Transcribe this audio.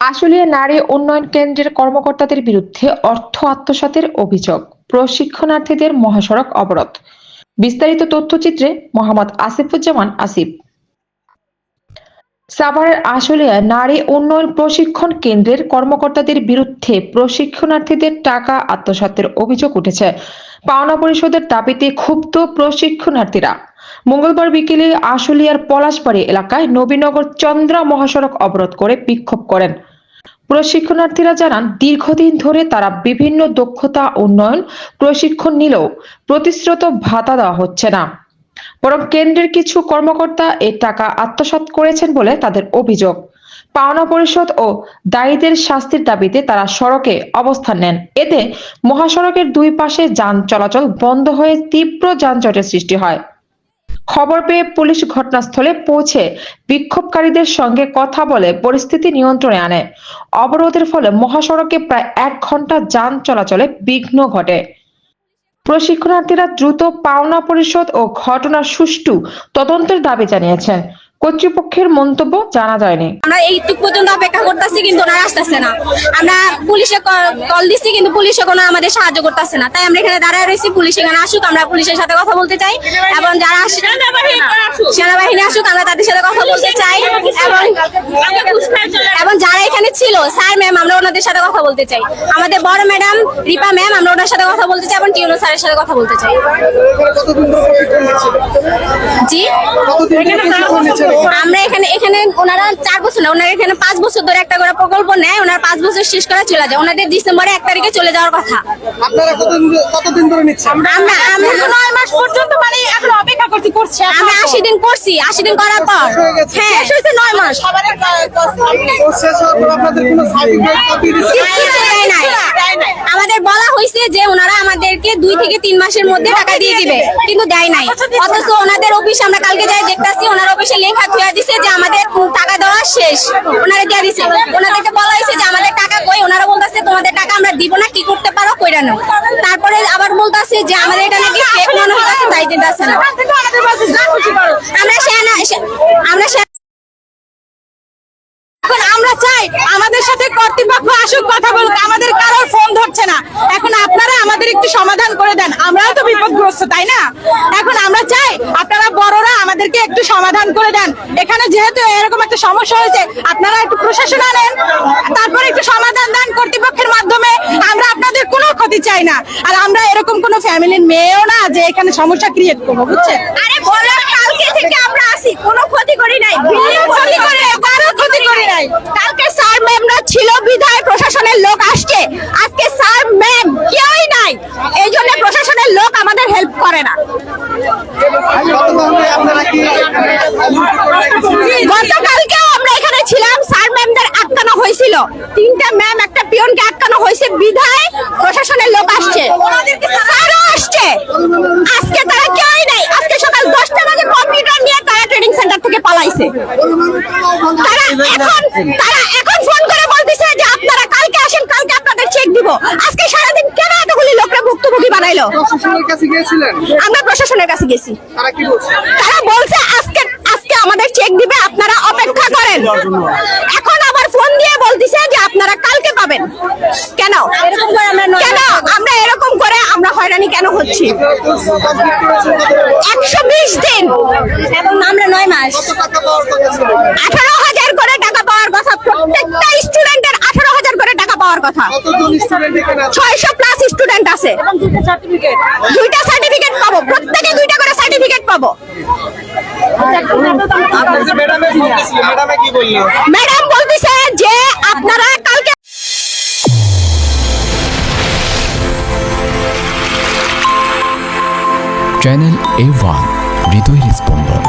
আশুলিয়া নারী উন্নয়ন কেন্দ্রের কর্মকর্তাদের বিরুদ্ধে অর্থ আত্মসাতের অভিযোগ, প্রশিক্ষণার্থীদের মহাসড়ক অবরোধ। বিস্তারিত তথ্যচিত্রে মোহাম্মদ আসিফুজ্জামান আসিফ। সাভারের আশুলিয়া নারী উন্নয়ন প্রশিক্ষণ কেন্দ্রের কর্মকর্তাদের বিরুদ্ধে প্রশিক্ষণার্থীদের টাকা আত্মসাতের অভিযোগ উঠেছে। পাওনা পরিশোধের দাবিতে ক্ষুব্ধ প্রশিক্ষণার্থীরা। মঙ্গলবার বিকেলে আশুলিয়ার পলাশবাড়ি এলাকায় নবীনগর চন্দ্রা মহাসড়ক অবরোধ করে বিক্ষোভ করেন। প্রশিক্ষণার্থীরা জানান, দীর্ঘদিন ধরে তারা বিভিন্ন দক্ষতা উন্নয়ন প্রশিক্ষণ নিলেও প্রতিশ্রুত ভাতা দেওয়া হচ্ছে না। বরং কেন্দ্রের কিছু কর্মকর্তা এই টাকা আত্মসাৎ করেছেন বলে তাদের অভিযোগ। পাওনা পরিষদ ও দায়ীদের শাস্তির দাবিতে তারা সড়কে অবস্থান নেন। এতে মহাসড়কের দুই পাশে যান চলাচল বন্ধ হয়ে তীব্র যানজটের সৃষ্টি হয়। খবর পেয়ে পুলিশ ঘটনাস্থলে পৌঁছে বিক্ষোভকারীদের সঙ্গে কথা বলে পরিস্থিতি নিয়ন্ত্রণে আনে। অবরোধের ফলে মহাসড়কে প্রায় এক ঘণ্টা যান চলাচলে বিঘ্ন ঘটে। প্রশিক্ষণার্থীরা দ্রুত পাওনা পরিশোধ ও ঘটনার সুষ্ঠু তদন্তের দাবি জানিয়েছেন। কর্তৃপক্ষের মন্তব্য জানা যায়নি। আমরা এইটুক পর্যন্ত অপেক্ষা করতেছি কিন্তু ওনারা আসতেছে না। আমরা পুলিশে কল দিচ্ছি কিন্তু পুলিশে কোনো আমাদের সাহায্য করতেছে না। তাই আমরা এখানে দাঁড়ায় রয়েছি পুলিশ এখানে আসুক আমরা পুলিশের সাথে কথা বলতে চাই। এবং যারা সেনাবাহিনী আসুক আমরা তাদের সাথে কথা বলতে চাই। এবং এবং যারা এখানে ছিল স্যার ম্যাম আমরা ওনাদের সাথে কথা বলতে চাই। আমাদের বড় ম্যাডাম রিপা ম্যাম আমরা ওনার সাথে কথা বলতে চাই এবং টিউনো স্যারের সাথে কথা বলতে চাই। জি? আমরা এখানে এখানে ওনারা চার বছর না ওনারা এখানে পাঁচ বছর ধরে একটা করে প্রকল্প নেয় ওনার পাঁচ বছর শেষ করে চলে যায়। ওনাদের ডিসেম্বরে এক তারিখে চলে যাওয়ার কথা। আপনারা কতদিন কতদিন ধরে নিচ্ছেন? আমরা আমরা নয় মাস পর্যন্ত মানে এখন অপেক্ষা করছি করছি আমি আশি দিন করছি আশি দিন করার পর। হ্যাঁ শেষ হয়েছে নয় মাস। কোর্স শেষ হওয়ার পর আপনাদের কোনো সার্টিফিকেট কপি দিচ্ছে কিছু দেয় নাই। আমাদের বলা হয়েছে যে ওনারা আমাদেরকে দুই থেকে তিন মাসের মধ্যে টাকা দিয়ে দিবে, কিন্তু দেয় নাই। অথচ ওনাদের অফিস আমরা কালকে যাই দেখতেছি, ওনার অফিসে লেখা থুয়া দিছে যে আমাদের টাকা দেওয়া শেষ। ওনারা দিয়ে দিছে। ওনাদেরকে বলা হয়েছে যে আমাদের টাকা কই? ওনারা বলতেছে, তোমাদের টাকা আমরা দিব না, কি করতে পারো, কইরা নাও। তারপরে আবার বলতেছে যে আমাদের এটা নাকি ফেক মনে হইতাছে, তাই দিতেছে না। আমরা আমরা এখন আমরা চাই আমাদের সাথে কর্তৃপক্ষ আসুক কথা বলুক, আমাদের কারোর ফোন ধরছে না। এখন আপনারা আমাদের একটু সমাধান করে দেন। আমরাও তো বিপদগ্রস্ত, তাই না? এখন আমরা চাই আপনারা বড়রা আমাদেরকে একটু সমাধান করে দেন। এখানে যেহেতু এরকম একটা সমস্যা হয়েছে, আপনারা একটু প্রশাসন আনেন, তারপরে একটু সমাধান দেন কর্তৃপক্ষের মাধ্যমে। আমরা আপনাদের কোনো ক্ষতি চাই না। আর আমরা এরকম কোনো ফ্যামিলির মেয়েও না যে এখানে সমস্যা ক্রিয়েট করব, বুঝছেন আরে বলার কালকে থেকে আমরা আসি কোনো ক্ষতি করি নাই কোনো ক্ষতি করে কারও ক্ষতি করি নাই কালকে স্যার ম্যামরা ছিল বিধায় প্রশাসনের আসছে আজকে স্যার ম্যাম কেউই নাই। এই জন্য প্রশাসনের লোক আমাদের হেল্প করে না। গতকালকেও আমরা এখানে ছিলাম, স্যার ম্যামদের আটকানো হয়েছিল। তিনটা ম্যাম, একটা পিয়নকে আটকানো হয়েছে। বিধায় প্রশাসনের লোক আসছে। স্যারও আসছে। আজকে তারা কেউই নাই। আজকে সকাল দশটা বাজে কম্পিউটার নিয়ে তারা ট্রেনিং সেন্টার থেকে পালাইছে। তারা এখন তারা এখন ফোন করে বলতেছে যে আপনারা কালকে আসেন কালকে আপনাদের আজকে সারাদিন কেন এতগুলি লোকরা ভুক্তভোগী বানাইলো? প্রশাসনের কাছে গিয়েছিলেন? আমরা প্রশাসনের কাছে গেছি। তারা কি বলছে? তারা বলছে আজকে আজকে আমাদের চেক দিবে আপনারা অপেক্ষা করেন। এখন আবার ফোন দিয়ে বলতিছে যে আপনারা কালকে পাবেন। কেন? কেন? আমরা এরকম করে আমরা হয়রানি কেন হচ্ছি? একশো বিশ দিন। এবং আমরা নয় মাস। কত টাকা পাওয়ার কথা ছিল? আঠারো হাজার করে টাকা পাওয়ার কথা প্রত্যেকটা হাজার টাকা কথা। ছয়শো প্লাস স্টুডেন্ট আছে। দুইটা সার্টিফিকেট পাবো। প্রত্যেকে দুইটা করে সার্টিফিকেট পাবো। যে ম্যাডামে ফোন দিয়েছিলেন ম্যাডামে কি বলল ম্যাডাম বলতেছে যে আপনারা কালকে চ্যানেল এ ওয়ান হৃদয়ের স্পন্দন।